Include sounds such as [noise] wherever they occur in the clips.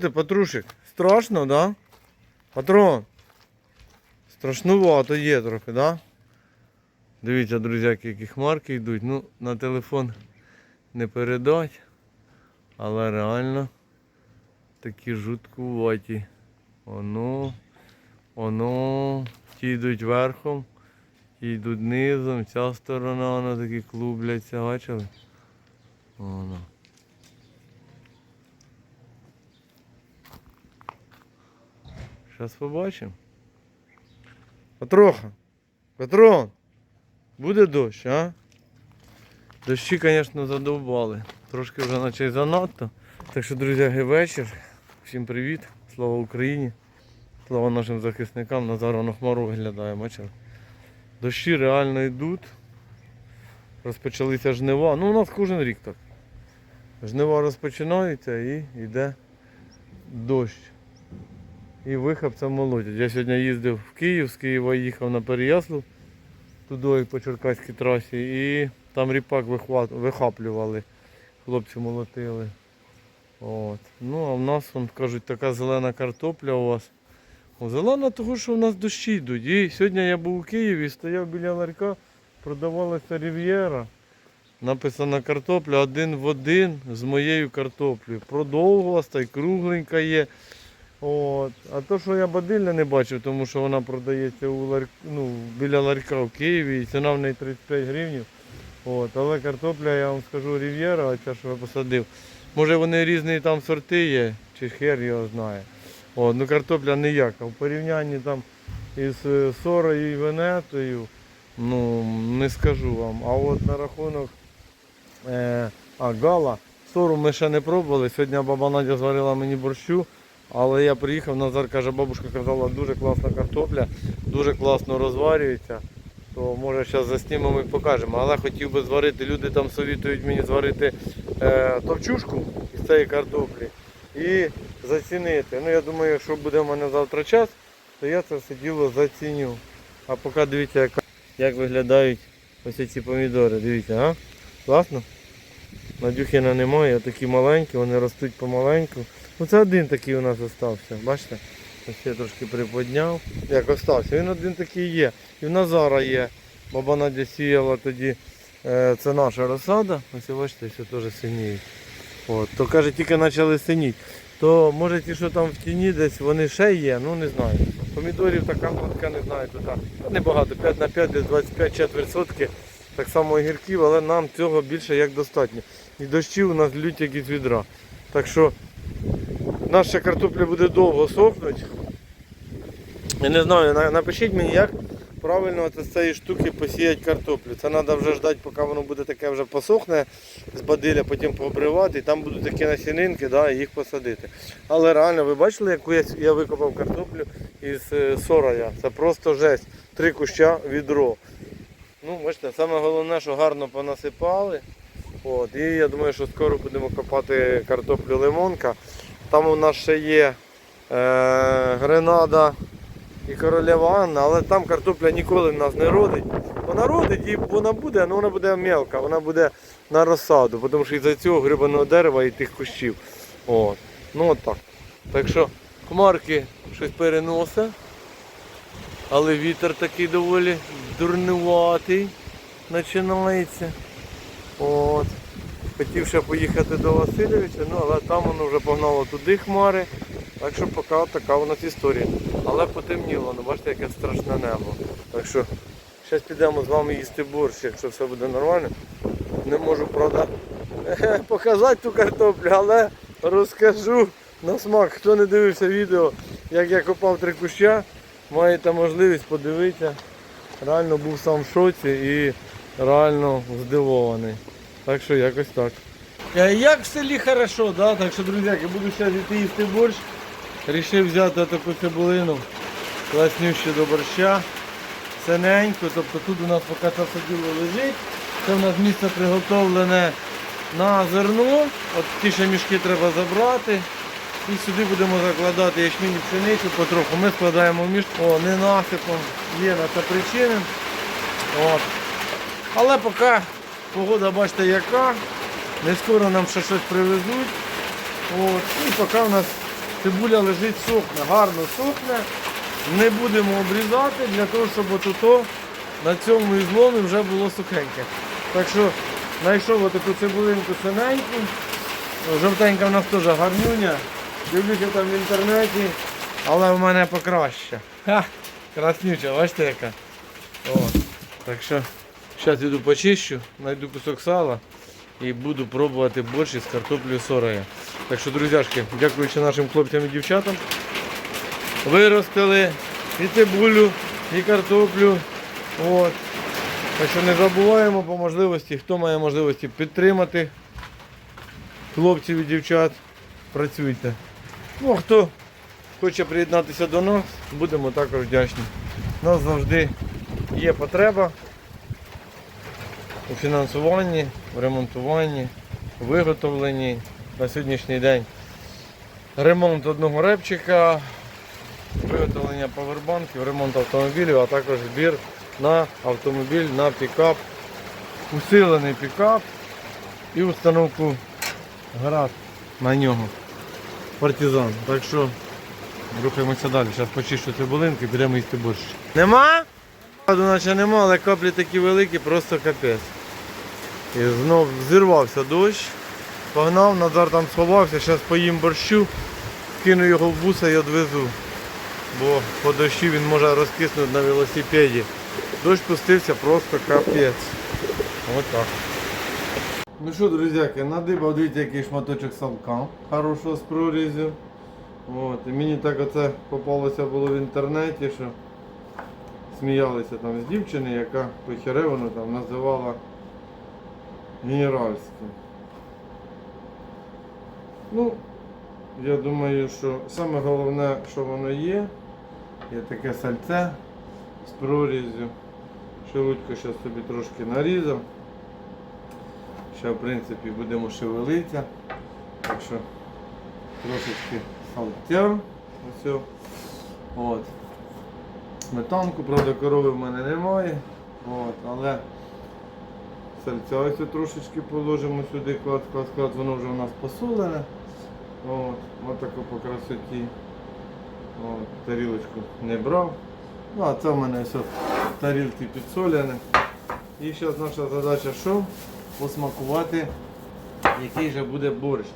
Ти, Патрушик, страшно, да? Патрон. Страшнувато є трохи, да? Дивіться, друзяки, які хмарки йдуть. Ну, на телефон не передать. Але реально такі жуткуваті. Оно, оно, ті йдуть верхом, ті йдуть низом, ця сторона, воно такі клубляться, бачили? Воно. Зараз побачимо. Петроха, Петрон, буде дощ, а? Дощі, звісно, задовбали. Трошки вже наче й занадто. Так що, друзі, вечір. Всім привіт. Слава Україні. Слава нашим захисникам. Назар на хмару виглядає, бачили? Дощі реально йдуть. Розпочалися жнива. Ну, у нас кожен рік так. Жнива розпочинаються і йде дощ. І вихапця молотять. Я сьогодні їздив в Київ, з Києва їхав на Переяслав, туди по Черкаській трасі, і там ріпак вихват- вихаплювали, хлопці молотили. От. Ну, а в нас, вон, кажуть, така зелена картопля у вас. Зелена, тому що в нас дощі йдуть. І сьогодні я був у Києві, стояв біля ларька, продавалася рів'єра. Написана картопля один в один з моєю картоплею. Продовгоста і кругленька є. От. А то, що я бадилля не бачив, тому що вона продається у лар... ну, біля ларька в Києві і ціна в неї 35 гривень. От. Але картопля, я вам скажу, рів'єра, оця, що я посадив. Може вони різні там сорти є, чи хер його знає. От. Ну картопля ніяка. В порівнянні там із е, сорою і венетою, ну не скажу вам. А от на рахунок е, а, гала, сору ми ще не пробували. Сьогодні баба Надя зварила мені борщу. Але я приїхав, Назар каже, бабушка казала, дуже класна картопля, дуже класно розварюється. То може зараз заснімемо і покажемо. Але хотів би зварити, люди там совітують мені зварити е, товчушку із цієї картоплі і зацінити. Ну я думаю, якщо буде в мене завтра час, то я це все діло заціню. А поки дивіться, як, як виглядають ось ці помідори. Дивіться, а? Класно? Надюхіна немає, такі маленькі, вони ростуть помаленьку. Ну це один такий у нас залишився, бачите? Ось я трошки приподняв. Як остався, він один такий є. І в Назара є. Баба Надя сіяла тоді. Е, це наша розсада. Ось бачите, все теж синіють. От, то каже, тільки почали синіти. То може ті, що там в тіні десь, вони ще є, ну не знаю. Помідорів така мотка, не знаю, тут небагато, 5 на 5, десь 25 четверть сотки. Так само огірків, але нам цього більше як достатньо. І дощі у нас лють як із відра. Так що наша картопля буде довго сохнути. Я не знаю, напишіть мені, як правильно з цієї штуки посіяти картоплю. Це треба вже ждати, поки воно буде таке вже посохне з бадиля, потім пообривати, і там будуть такі насінинки, да, і їх посадити. Але реально, ви бачили, яку я, я викопав картоплю із е, сорая? Це просто жесть. Три куща відро. Ну, бачите, саме головне, що гарно понасипали. От, і я думаю, що скоро будемо копати картоплю лимонка. Там у нас ще є е, гренада і королева Анна, але там картопля ніколи в нас не родить. Вона родить і вона буде, але вона буде мелка, вона буде на розсаду, тому що із-за цього грибаного дерева і тих кущів. От. Ну от так. Так що хмарки щось переносить, але вітер такий доволі дурнуватий починається. От. Хотів ще поїхати до Васильовича, ну але там воно вже погнало туди хмари. Так що поки така у нас історія. Але потемніло, ну бачите, яке страшне небо. Так що зараз підемо з вами їсти борщ, якщо все буде нормально. Не можу, правда, [laughs] показати ту картоплю, але розкажу на смак. Хто не дивився відео, як я копав три куща, маєте можливість подивитися. Реально був сам в шоці і реально здивований. Так що якось так. Як в селі хорошо, да? так що, друзяки, буду зараз йти їсти борщ. Рішив взяти таку цибулину, класнющу до борща. Синенько, тобто тут у нас поки це все діло лежить. Це у нас місце приготовлене на зерно. От ті ще мішки треба забрати. І сюди будемо закладати ячмінь і пшеницю потроху. Ми складаємо в мішок. О, не насипом. Є на це причини. От. Але поки погода, бачите, яка. Не скоро нам ще щось привезуть. От. І поки у нас цибуля лежить сохне, гарно сохне. Не будемо обрізати для того, щоб отуто на цьому ізломі вже було сухеньке. Так що знайшов отаку цибулинку синеньку. Жовтенька в нас теж гарнюня. Дивлюся там в інтернеті, але в мене покраще. Ха, краснюча, бачите яка. О, так що зараз іду почищу, знайду кусок сала і буду пробувати борщ із картоплею сорою. Так що, друзяшки, дякуючи нашим хлопцям і дівчатам, виростили і цибулю, і картоплю. От. Так що не забуваємо по можливості, хто має можливості підтримати хлопців і дівчат, працюйте. Ну, а хто хоче приєднатися до нас, будемо також вдячні. У нас завжди є потреба у фінансуванні, в ремонтуванні, виготовленні на сьогоднішній день. Ремонт одного репчика, виготовлення павербанків, ремонт автомобілів, а також збір на автомобіль, на пікап, усилений пікап і установку гараж на нього. Партизан. Так що рухаємося далі. Зараз почищу цибулинки підемо їсти борщ. Нема? Нема, але каплі такі великі, просто капець. І знов зірвався дощ. Погнав, Назар там сховався, зараз поїм борщу, кину його в буса і відвезу. Бо по дощі він може розкиснути на велосипеді. Дощ пустився просто капець. Ось так. Ну що, друзяки, надибав, дивіться, який шматочок салка хорошого з прорізю. От. І мені так оце попалося було в інтернеті, що сміялися там з дівчини, яка похеревину там називала генеральським. Ну, я думаю, що саме головне, що воно є, є таке сальце з прорізю. Шелудько зараз собі трошки нарізав. Ще в принципі будемо шевелитися. Так що трошечки салтя. Ось. От. Сметанку, правда, корови в мене немає. От, але сальця трошечки положимо сюди, клад, клад, клад, воно вже у нас посолене. От, от тако по красоті. От, тарілочку не брав. Ну, а це в мене все в тарілці підсолене. І зараз наша задача що? Посмакувати, який же буде борщ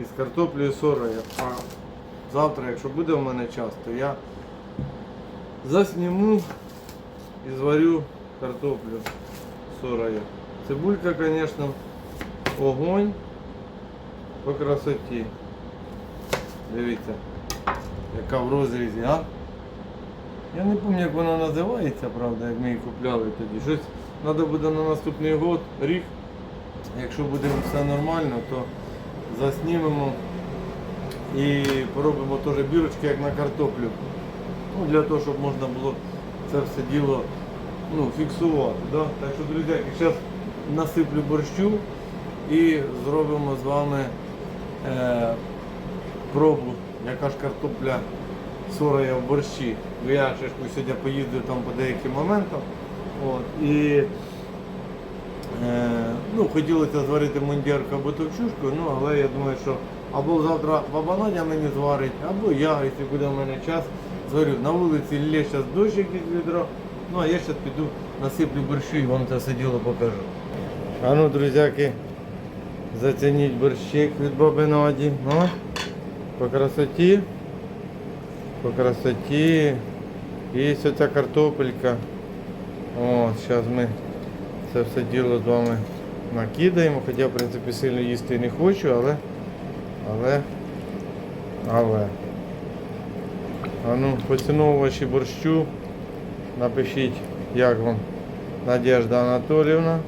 із картоплею сорою. А завтра, якщо буде в мене час, то я засніму і зварю картоплю сорою. Цибулька, звісно, огонь по красоті. Дивіться, яка в розрізі, а? Я не пам'ятаю, як вона називається, правда, як ми її купляли тоді. Щось треба буде на наступний год, рік. Якщо буде все нормально, то заснімемо і поробимо теж бірочки, як на картоплю. Ну, для того, щоб можна було це все діло ну, фіксувати. Да? Так що, друзі, зараз насиплю борщу і зробимо з вами е, пробу, яка ж картопля сорая в борщі. Бо я ще ж сьогодні поїздив там по деяким моментам. От, і е, ну, хотілося зварити мундірку або товчушку, ну, але я думаю, що або завтра баба Надя мені зварить, або я, якщо буде в мене час, зварю. На вулиці лє зараз дощ якийсь відро. Ну а я зараз піду насиплю борщу і вам це все діло покажу. А ну, друзяки, зацініть борщик від баби Наді. Ну, по красоті. По красоті. І ось ця картопелька. О, зараз ми це все діло з вами накидаємо. Хоча, в принципі, сильно їсти не хочу, але. Але. Але. А ну, поціновувачі борщу. Напишіть, як вам Надежда Анатоліївна.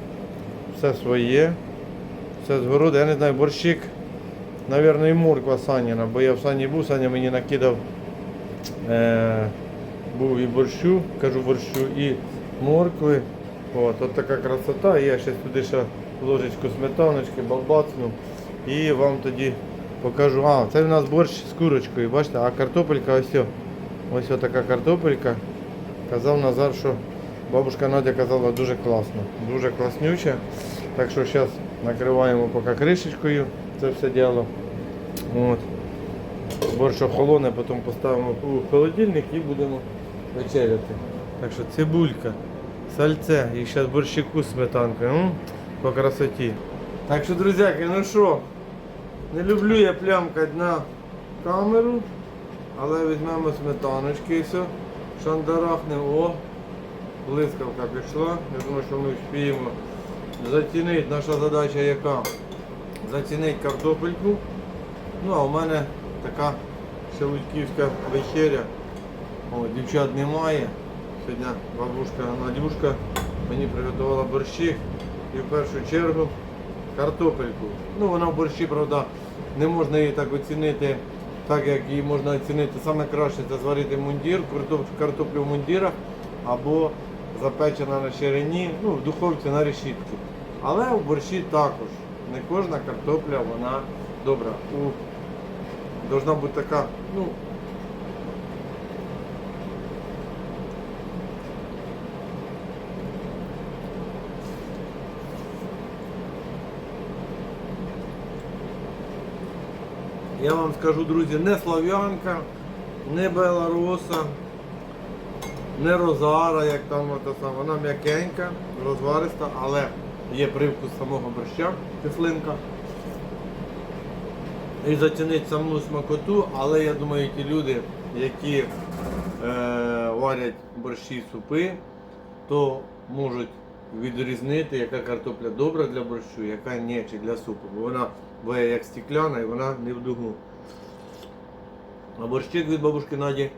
Все своє. Все з городу. Я не знаю, борщик. Навірно, і морква Саніна, бо я в Сані був, Саня мені накидав. Е, був і борщу, кажу борщу, і моркви. От, от така красота. Я ще туди ще ложечку сметаночки, балбацну. І вам тоді покажу. А, це в нас борщ з курочкою, бачите, а картопелька ось. Ось така картопелька. Казав Назар, що бабушка Надя казала дуже класно, дуже класнюче. Так що зараз накриваємо поки кришечкою це все діло. От. Борщ охолоне, потім поставимо у холодильник і будемо вечеряти. Так що цибулька, сальце і зараз борщику з сметанкою. По красоті. Так що, друзяки, ну що, не люблю я плямкати на камеру, але візьмемо сметаночки і все. Шандарахне, о, блискавка пішла. Я думаю, що ми вспіємо затінити. Наша задача яка? Затінити картопельку. Ну, а у мене така шелудьківська вечеря. О, дівчат немає. Сьогодні бабушка Надюшка мені приготувала борщі і в першу чергу картопельку. Ну, вона в борщі, правда, не можна її так оцінити, так як її можна оцінити. Саме краще це зварити мундір, картоплю в мундірах або запечена на ширині, ну, в духовці на решітці. Але в борщі також. Не кожна картопля вона добра. У должна бути така, ну. Я вам скажу, друзі, не слав'янка, не беларуса, не розара, як там ото саме. Вона м'якенька, розвариста, але є привкус самого борща, кислинка. І зацінить саму смакоту, але я думаю, ті люди, які е, варять борщі супи, то можуть відрізнити, яка картопля добра для борщу, яка ні, чи для супу. Бо вона буває як стекляна і вона не в дугу. А борщик від бабушки Наді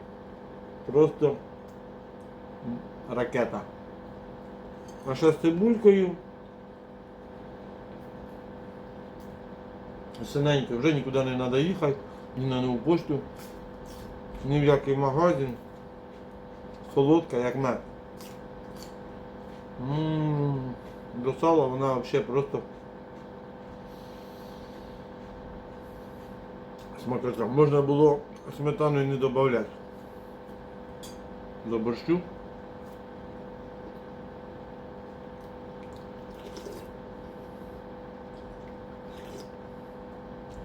просто ракета. А ще з цибулькою. Синенько, вже нікуди не треба їхати, ні на нову пошту, ні в який магазин. Солодка, як мед. М, До сала вона взагалі просто смакота. Можна було сметану не додавати. До борщу.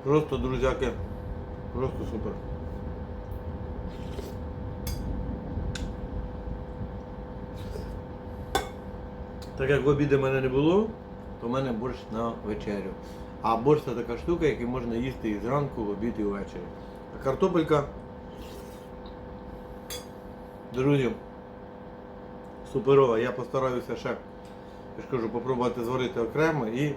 Просто, друзяки, просто супер. Так як в обіді мене не було, то в мене борщ на вечерю. А борщ це така штука, який можна їсти і зранку, в обід і ввечері. А картопелька, друзі, суперова. Я постараюся ще, я ж кажу, попробувати зварити окремо і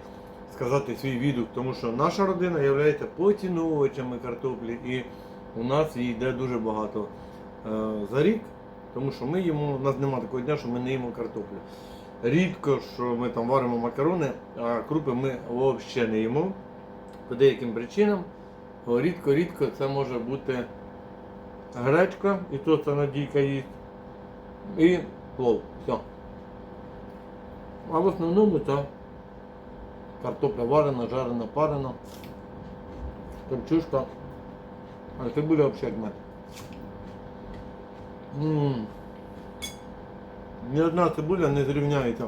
сказати свій відгук, тому що наша родина є поціновувачами картоплі і у нас її йде дуже багато е, за рік, тому що ми їмо, у нас немає такого дня, що ми не їмо картоплю. Рідко, що ми там варимо макарони, а крупи ми взагалі не їмо. По деяким причинам. Рідко-рідко це може бути гречка, і то це надійка їсть. І плов. Все. А в основному це картопля варена, жарена, парена, копчушка, а цибуля взагалі як мед. Ні одна цибуля не зрівняється.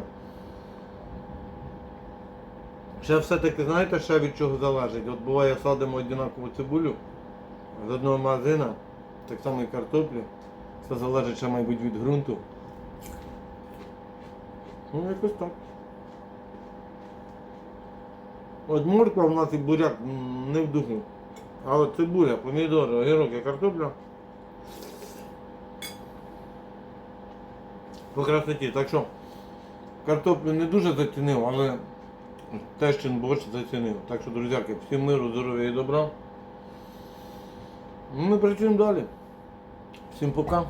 Ще все-таки, знаєте, ще від чого залежить? От буває садимо однакову цибулю з одного магазина, так само і картоплю. Це залежить ще, мабуть, від ґрунту. Ну, якось так. От морква в нас і буряк не в духу. А от цибуля, помідори, огірок і картопля. По красоті. Так що картоплю не дуже зацінив, але тещин борщ зацінив. Так що, друзяки, всім миру, здоров'я і добра. Ну, Ми працюємо далі. Всім пока.